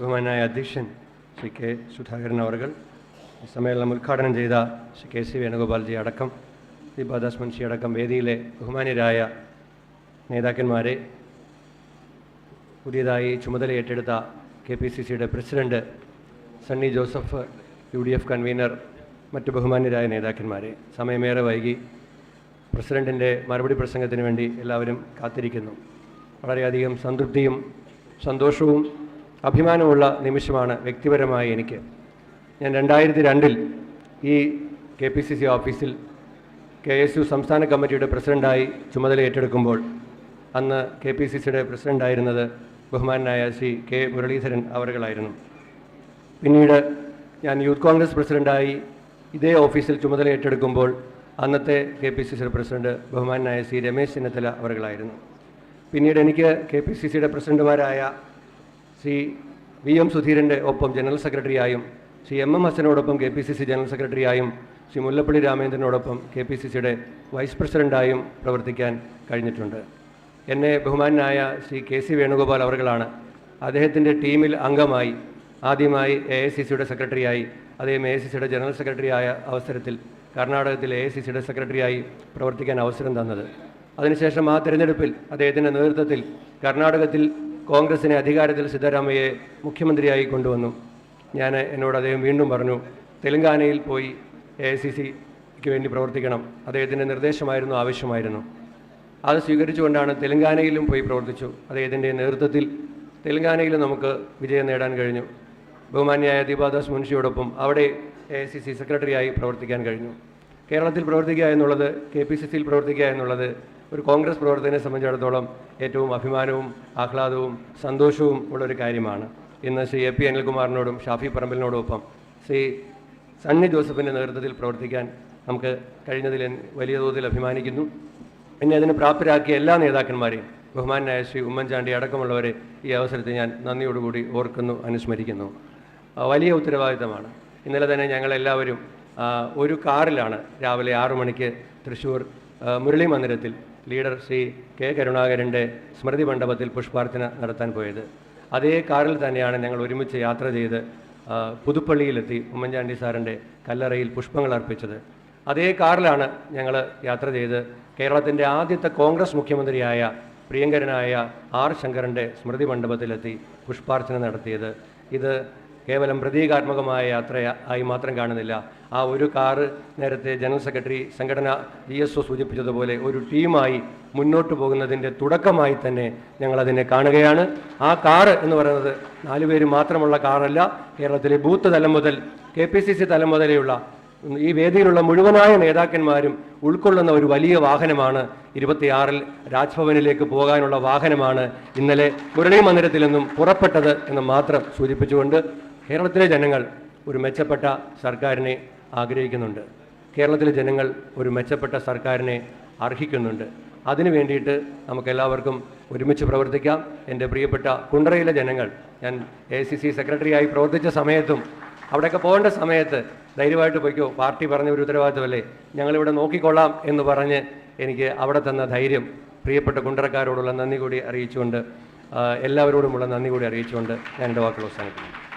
ബഹുമാനായ അധ്യക്ഷൻ ശ്രീ കെ സുധാകരൻ അവർകൾ ഈ സമ്മേളനം ഉദ്ഘാടനം ചെയ്ത ശ്രീ കെ സി വേണുഗോപാൽജി അടക്കം ദീപാദാസ് മുൻഷി അടക്കം വേദിയിലെ ബഹുമാന്യരായ നേതാക്കന്മാരെ പുതിയതായി ചുമതല ഏറ്റെടുത്ത കെ പി സി സിയുടെ president Sunny Joseph U D F convener മറ്റ് ബഹുമാന്യരായ നേതാക്കന്മാരെ. സമയമേറെ വൈകി. പ്രസിഡന്റിന്റെ മറുപടി പ്രസംഗത്തിന് വേണ്ടി എല്ലാവരും കാത്തിരിക്കുന്നു. വളരെയധികം സംതൃപ്തിയും സന്തോഷവും അഭിമാനമുള്ള നിമിഷമാണ് വ്യക്തിപരമായി എനിക്ക്. ഞാൻ രണ്ടായിരത്തി രണ്ടിൽ ഈ കെ പി സി സി ഓഫീസിൽ കെ എസ് യു സംസ്ഥാന കമ്മിറ്റിയുടെ പ്രസിഡന്റായി ചുമതല ഏറ്റെടുക്കുമ്പോൾ അന്ന് കെ പി സി സിയുടെ പ്രസിഡന്റായിരുന്നത് ബഹുമാനായ ശ്രീ കെ മുരളീധരൻ അവറുകളായിരുന്നു പിന്നീട് ഞാൻ യൂത്ത് കോൺഗ്രസ് പ്രസിഡന്റായി ഇതേ ഓഫീസിൽ ചുമതല ഏറ്റെടുക്കുമ്പോൾ അന്നത്തെ കെ പി സി സിയുടെ പ്രസിഡന്റ് ബഹുമാനായ ശ്രീ രമേശ് ചെന്നിത്തല അവറുകളായിരുന്നു പിന്നീട് എനിക്ക് കെ പി സി സിയുടെ പ്രസിഡന്റുമാരായ ശ്രീ വി എം സുധീരന്റെ ഒപ്പം ജനറൽ സെക്രട്ടറിയായും Shri M M ഹസനോടൊപ്പം K P C C general സെക്രട്ടറിയായും Shri Mullappally രാമേന്ദ്രനോടൊപ്പം കെ പി സി സിയുടെ വൈസ് പ്രസിഡന്റായും പ്രവർത്തിക്കാൻ കഴിഞ്ഞിട്ടുണ്ട്. എന്നെ ബഹുമാനായ ശ്രീ കെ സി വേണുഗോപാൽ അവർകളാണ് അദ്ദേഹത്തിന്റെ ടീമിൽ അംഗമായി ആദ്യമായി എ ഐ സി സിയുടെ സെക്രട്ടറിയായി അദ്ദേഹം എ സി സിയുടെ ജനറൽ സെക്രട്ടറിയായ അവസരത്തിൽ കർണാടകത്തിൽ എ ഐ സി സിയുടെ സെക്രട്ടറിയായി പ്രവർത്തിക്കാൻ അവസരം തന്നത്. അതിനുശേഷം ആ തിരഞ്ഞെടുപ്പിൽ അദ്ദേഹത്തിന്റെ നേതൃത്വത്തിൽ കർണാടകത്തിൽ കോൺഗ്രസിനെ അധികാരത്തിൽ സിദ്ധരാമയ്യെ മുഖ്യമന്ത്രിയായി കൊണ്ടുവന്നു. ഞാൻ എന്നോട് അദ്ദേഹം വീണ്ടും പറഞ്ഞു തെലങ്കാനയിൽ പോയി എ ഐ സി സിക്ക് വേണ്ടി പ്രവർത്തിക്കണം. അദ്ദേഹത്തിന്റെ നിർദ്ദേശമായിരുന്നു ആവശ്യമായിരുന്നു. അത് സ്വീകരിച്ചുകൊണ്ടാണ് തെലങ്കാനയിലും പോയി പ്രവർത്തിച്ചു. അദ്ദേഹത്തിന്റെ നേതൃത്വത്തിൽ തെലങ്കാനയിൽ നമുക്ക് വിജയം നേടാൻ കഴിഞ്ഞു. ബഹുമാന്യായ ദീപാദാസ് മുൻഷിയോടൊപ്പം അവിടെ എ ഐ സി സി സെക്രട്ടറിയായി പ്രവർത്തിക്കാൻ കഴിഞ്ഞു. കേരളത്തിൽ പ്രവർത്തിക്കുക എന്നുള്ളത് കെ പി സി സിയിൽ പ്രവർത്തിക്കുക എന്നുള്ളത് ഒരു കോൺഗ്രസ് പ്രവർത്തകനെ സംബന്ധിച്ചിടത്തോളം ഏറ്റവും അഭിമാനവും ആഹ്ലാദവും സന്തോഷവും ഉള്ളൊരു കാര്യമാണ്. ഇന്ന് ശ്രീ എ പി അനിൽകുമാറിനോടും ഷാഫി പറമ്പലിനോടൊപ്പം ശ്രീ സണ്ണി ജോസഫിന്റെ നേതൃത്വത്തിൽ പ്രവർത്തിക്കാൻ നമുക്ക് കഴിഞ്ഞതിൽ വലിയ തോതിൽ അഭിമാനിക്കുന്നു. പിന്നെ അതിന് പ്രാപ്തരാക്കിയ എല്ലാ നേതാക്കന്മാരെയും ബഹുമാനായ ശ്രീ ഉമ്മൻചാണ്ടി അടക്കമുള്ളവരെ ഈ അവസരത്തിൽ ഞാൻ നന്ദിയോടുകൂടി ഓർക്കുന്നു അനുസ്മരിക്കുന്നു. വലിയ ഉത്തരവാദിത്തമാണ്. ഇന്നലെ തന്നെ ഞങ്ങളെല്ലാവരും ഒരു കാറിലാണ് രാവിലെ ആറു മണിക്ക് തൃശ്ശൂർ മുരളി മന്ദിരത്തിൽ ലീഡർ ശ്രീ കെ കരുണാകരന്റെ സ്മൃതി മണ്ഡപത്തിൽ പുഷ്പാർച്ചന നടത്താൻ പോയത്. അതേ കാറിൽ തന്നെയാണ് ഞങ്ങൾ ഒരുമിച്ച് യാത്ര ചെയ്ത് പുതുപ്പള്ളിയിലെത്തി ഉമ്മൻചാണ്ടി സാറിന്റെ കല്ലറയിൽ പുഷ്പങ്ങൾ അർപ്പിച്ചത്. അതേ കാറിലാണ് ഞങ്ങൾ യാത്ര ചെയ്ത് കേരളത്തിന്റെ ആദ്യത്തെ കോൺഗ്രസ് മുഖ്യമന്ത്രിയായ പ്രിയങ്കരനായ ആർ ശങ്കരന്റെ സ്മൃതി മണ്ഡപത്തിലെത്തി പുഷ്പാർച്ചന നടത്തിയത്. ഇത് കേവലം പ്രതീകാത്മകമായ യാത്ര ആയി മാത്രം കാണുന്നില്ല. ആ ഒരു കാറ് നേരത്തെ ജനറൽ സെക്രട്ടറി സംഘടന ജി എസ് ഒ സൂചിപ്പിച്ചതുപോലെ ഒരു ടീമായി മുന്നോട്ട് പോകുന്നതിന്റെ തുടക്കമായി തന്നെ ഞങ്ങളതിനെ കാണുകയാണ്. ആ കാറ് എന്ന് പറയുന്നത് നാലുപേര് മാത്രമുള്ള കാറല്ല. കേരളത്തിലെ ബൂത്ത് തലം മുതൽ കെ പി സി സി തലം മുതലെയുള്ള ഈ വേദിയിലുള്ള മുഴുവനായ നേതാക്കന്മാരും ഉൾക്കൊള്ളുന്ന ഒരു വലിയ വാഹനമാണ് ഇരുപത്തിയാറിൽ രാജ്ഭവനിലേക്ക് പോകാനുള്ള വാഹനമാണ് ഇന്നലെ മുരളി മന്ദിരത്തിൽ നിന്നും പുറപ്പെട്ടത് എന്ന് മാത്രം സൂചിപ്പിച്ചുകൊണ്ട് കേരളത്തിലെ ജനങ്ങൾ ഒരു മെച്ചപ്പെട്ട സർക്കാരിനെ ആഗ്രഹിക്കുന്നുണ്ട്. കേരളത്തിലെ ജനങ്ങൾ ഒരു മെച്ചപ്പെട്ട സർക്കാരിനെ അർഹിക്കുന്നുണ്ട്. അതിനു വേണ്ടിയിട്ട് നമുക്കെല്ലാവർക്കും ഒരുമിച്ച് പ്രവർത്തിക്കാം. എന്റെ പ്രിയപ്പെട്ട കുണ്ടറയിലെ ജനങ്ങൾ ഞാൻ എ സി സി സെക്രട്ടറിയായി പ്രവർത്തിച്ച സമയത്തും അവിടെയൊക്കെ പോകേണ്ട സമയത്ത് ധൈര്യമായിട്ട് പോയിക്കോ പാർട്ടി പറഞ്ഞ ഒരു ഉത്തരവാദിത്തമല്ലേ ഞങ്ങളിവിടെ നോക്കിക്കൊള്ളാം എന്ന് പറഞ്ഞ് എനിക്ക് അവിടെ തന്ന ധൈര്യം പ്രിയപ്പെട്ട കുണ്ടറക്കാരോടുള്ള നന്ദി കൂടി അറിയിച്ചുകൊണ്ട് എല്ലാവരോടുമുള്ള നന്ദി കൂടി അറിയിച്ചുകൊണ്ട് ഞാൻ എന്റെ വാക്കുകൾ അവസാനിപ്പിക്കുന്നു.